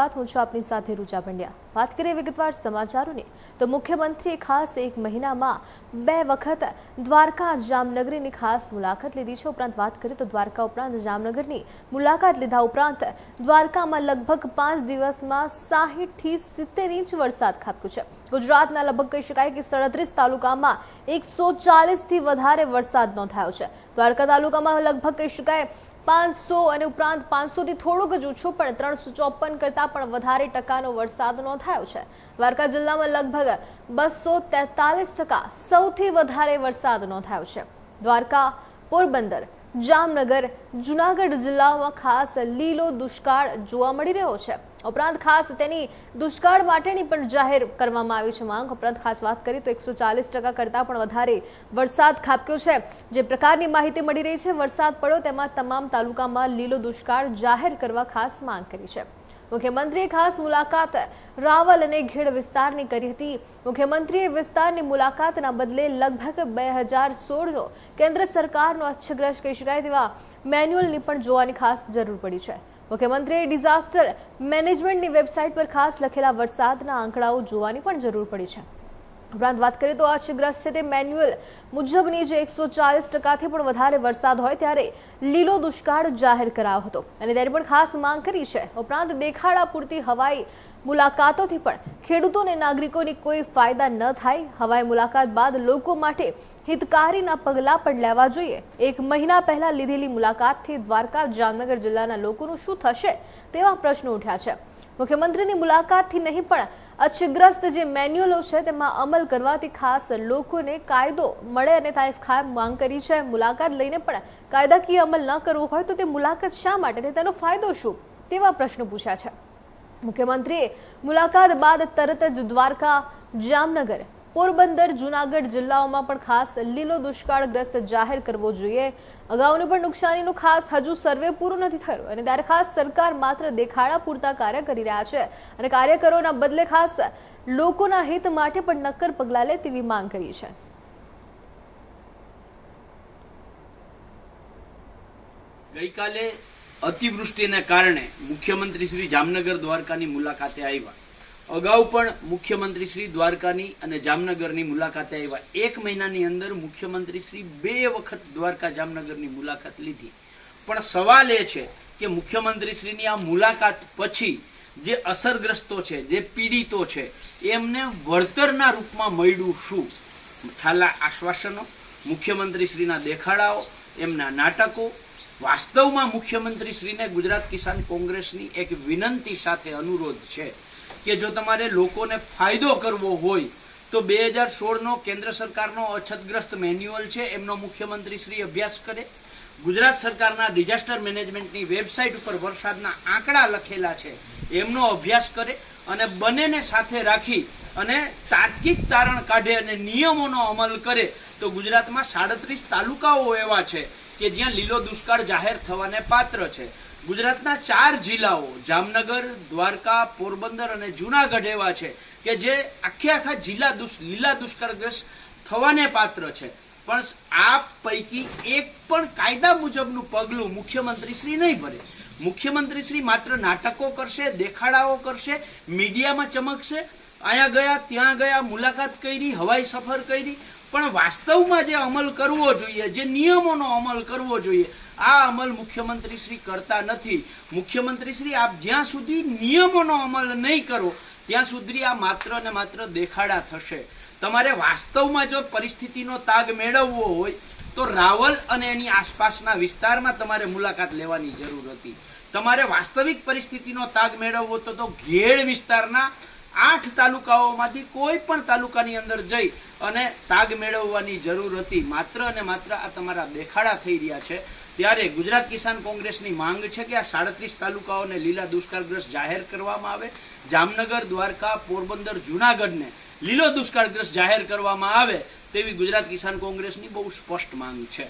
વાત હું છું આપની સાથે રૂચા પંડ્યા. વાત કરીએ વિગતવાર સમાચારોની, તો મુખ્યમંત્રીએ ખાસ એક મહિનામાં બે વખત દ્વારકા જામનગરીની ખાસ મુલાકાત લીધી છે. ઉપરાંત વાત કરીએ તો દ્વારકા ઉપરાંત જામનગરની મુલાકાત લીધા ઉપરાંત દ્વારકામાં લગભગ પાંચ દિવસમાં સાહીઠથી સિત્તેર ઇંચ વરસાદ ખાબક્યો છે. ગુજરાતના લગભગ કહી શકાય કે સડત્રીસ તાલુકામાં એકસો ચાલીસથી વધારે વરસાદ નોંધાયો છે. દ્વારકા તાલુકામાં લગભગ કહી શકાય પાંચસો અને ઉપરાંત પાંચસોથી થોડુંક જ ઓછું, પણ ત્રણસો ચોપન કરતાં પણ વધારે ટકાનો વરસાદ નોંધાયો છે. દ્વારકા જિલ્લામાં લગભગ બસો તેતાલીસ ટકા સૌથી વધારે વરસાદ નોંધાયો છે. દ્વારકા પોરબંદર જામનગર, જુનાગઢ જિલ્લામાં ખાસ લીલો દુષ્કાળ જોવા મળી રહ્યો છે. ઉપરાંત ખાસ તેની દુષ્કાળ માટેની પણ જાહેર કરવામાં આવી છે માંગ. ઉપરાંત ખાસ વાત કરીએ તો એકસો ચાલીસ ટકા કરતાં પણ વધારે વરસાદ ખાબક્યો છે. જે પ્રકારની માહિતી મળી રહી છે, વરસાદ પડ્યો, તેમાં તમામ તાલુકામાં લીલો દુષ્કાળ જાહેર કરવા ખાસ માંગ કરી છે. મુખ્યમંત્રીએ ખાસ મુલાકાત રાવલ અને ઘેડ વિસ્તારની કરી હતી. મુખ્યમંત્રીએ વિસ્તારની મુલાકાતના બદલે લગભગ બે હજાર સોળનો કેન્દ્ર સરકારનો અચ્છગ્રસ્ત કહી શકાય તેવા મેન્યુઅલની પણ જોવાની ખાસ જરૂર પડી છે. મુખ્યમંત્રીએ ડિઝાસ્ટર મેનેજમેન્ટની વેબસાઇટ પર ખાસ લખેલા વરસાદના આંકડાઓ જોવાની પણ જરૂર પડી છે. ઉપરાંત વાત કરીએ તો અછગ્રસ્ત છે તે મેન્યુઅલ મુજબની જે એકસો ચાલીસ ટકાથી પણ વધારે વરસાદ હોય ત્યારે લીલો દુષ્કાળ જાહેર કરાયો હતો. અને તેની પણ ખાસ માંગ કરી છે. ઉપરાંત દેખાડા પૂરતી હવાઈ મુલાકાતોથી પણ ખેડૂતોને નાગરિકોની કોઈ ફાયદા ન થાય. હવાઈ મુલાકાત બાદ લોકો માટે હિતકારીના પગલાં પણ લેવા જોઈએ. એક મહિના પહેલા લીધેલી મુલાકાતથી દ્વારકા, જામનગર જિલ્લાના લોકોનું શું થશે તેવા પ્રશ્નો ઉઠ્યા છે. મુખ્યમંત્રીની મુલાકાતથી નહીં પણ અછગ્રસ્ત જે મેન્યુઅલો છે તેમાં અમલ કરવાથી ખાસ લોકોને કાયદો મળે અને થાય ખાસ માંગ કરી છે. મુલાકાત લઈને પણ કાયદાકીય અમલ ન કરવો હોય તો તે મુલાકાત શા માટે તેનો ફાયદો શું? તેવા પ્રશ્નો પૂછ્યા છે. મુખ્યમંત્રીએ મુલાકાત બાદ તરત જ દ્વારકા જામનગર પોરબંદર, જુનાગઢ જિલ્લાઓમાં પણ ખાસ લીલો દુષ્કાળગ્રસ્ત જાહેર કરવો જોઈએ. અગાઉની પણ નુકસાનીનું ખાસ હજુ સર્વે પૂરું નથી થયું અને ત્યારે ખાસ સરકાર માત્ર દેખાડા પૂરતા કાર્ય કરી રહ્યા છે અને કાર્યકરોના બદલે ખાસ લોકોના હિત માટે પણ નક્કર પગલાં લે તેવી માંગ કરી છે. ગઈકાલે અતિવૃષ્ટિને કારણે મુખ્યમંત્રી શ્રી જામનગર દ્વારકાની મુલાકાતે આવ્યા. અગાઉ પણ મુખ્યમંત્રી શ્રી દ્વારકાની અને જામનગરની મુલાકાતે આવ્યા. એક મહિનાની અંદર મુખ્યમંત્રી શ્રી બે વખત દ્વારકા જામનગરની મુલાકાત લીધી. પણ સવાલ એ છે કે મુખ્યમંત્રી શ્રીની આ મુલાકાત પછી જે અસરગ્રસ્તો છે, જે પીડિતો છે, એમને વળતરના રૂપમાં મળ્યું શું? ઠાલા આશ્વાસનો, મુખ્યમંત્રી શ્રીના દેખાડાઓ, એમના નાટકો, વાસ્તવમાં મુખ્યમંત્રી શ્રીને ગુજરાત કિસાન કોંગ્રેસની એક વિનંતી સાથે અનુરોધ છે. કે જો તમારે લોકોને ફાયદો કરવો હોય, તો બે હજાર સોળનો કેન્દ્ર સરકારનો અછતગ્રસ્ત મેન્યુઅલ છે, એમનો મુખ્યમંત્રી શ્રી અભ્યાસ કરે. ગુજરાત સરકારના ડિઝાસ્ટર મેનેજમેન્ટની વેબસાઇટ ઉપર વરસાદના આંકડા લખેલા છે, એમનો અભ્યાસ કરે અને બંનેને સાથે રાખી અને તાર્કિક તારણ કાઢે અને નિયમોનો અમલ કરે, તો ગુજરાતમાં સાડત્રીસ તાલુકાઓ એવા છે કે જ્યાં લીલો દુષ્કાળ જાહેર થવાને પાત્ર છે. ગુજરાતના ચાર જિલ્લાઓ, જામનગર, દ્વારકા, પોરબંદર અને જુનાગઢ એવા છે કે જે આખે આખા જિલ્લા લીલા દુષ્કાળગ્રસ્ત થવાને પાત્ર છે. પણ આ પૈકી એક પણ કાયદા મુજબનું પગલું મુખ્યમંત્રી શ્રી નહીં ભરે. મુખ્યમંત્રી શ્રી માત્ર નાટકો કરશે, દેખાડાઓ કરશે, મીડિયામાં ચમકશે. અહીંયા ગયા, ત્યાં ગયા, મુલાકાત કરી, હવાઈ સફર કરી. પણ વાસ્તવમાં જે અમલ કરવો જોઈએ, જે નિયમોનો અમલ કરવો જોઈએ, આ અમલ મુખ્યમંત્રી શ્રી કરતા નથી. મુખ્યમંત્રી શ્રી, આપ જ્યાં સુધી નિયમોનો અમલ નહીં કરો, ત્યાં સુધી આ માત્ર ને માત્ર દેખાડા થશે. તમારે વાસ્તવમાં જો પરિસ્થિતિનો તાગ મેળવવો હોય, તો રાવલ અને એની આસપાસના વિસ્તારમાં તમારે મુલાકાત લેવાની જરૂર હતી. તમારે વાસ્તવિક પરિસ્થિતિનો તાગ મેળવવો તો ઘેડ વિસ્તારના આઠ તાલુકાઓમાંથી કોઈ પણ તાલુકાની અંદર જઈ અને તાગ મેળવવાની જરૂર હતી. માત્ર અને માત્ર આ તમારા દેખાડા થઈ રહ્યા છે. ત્યારે ગુજરાત કિસાન કોંગ્રેસની માંગ છે કે આ સાડત્રીસ તાલુકાઓને લીલા દુષ્કાળગ્રસ્ત જાહેર કરવામાં આવે. જામનગર, દ્વારકા, પોરબંદર, જુનાગઢને લીલો દુષ્કાળગ્રસ્ત જાહેર કરવામાં આવે તેવી ગુજરાત કિસાન કોંગ્રેસની બહુ સ્પષ્ટ માંગ છે.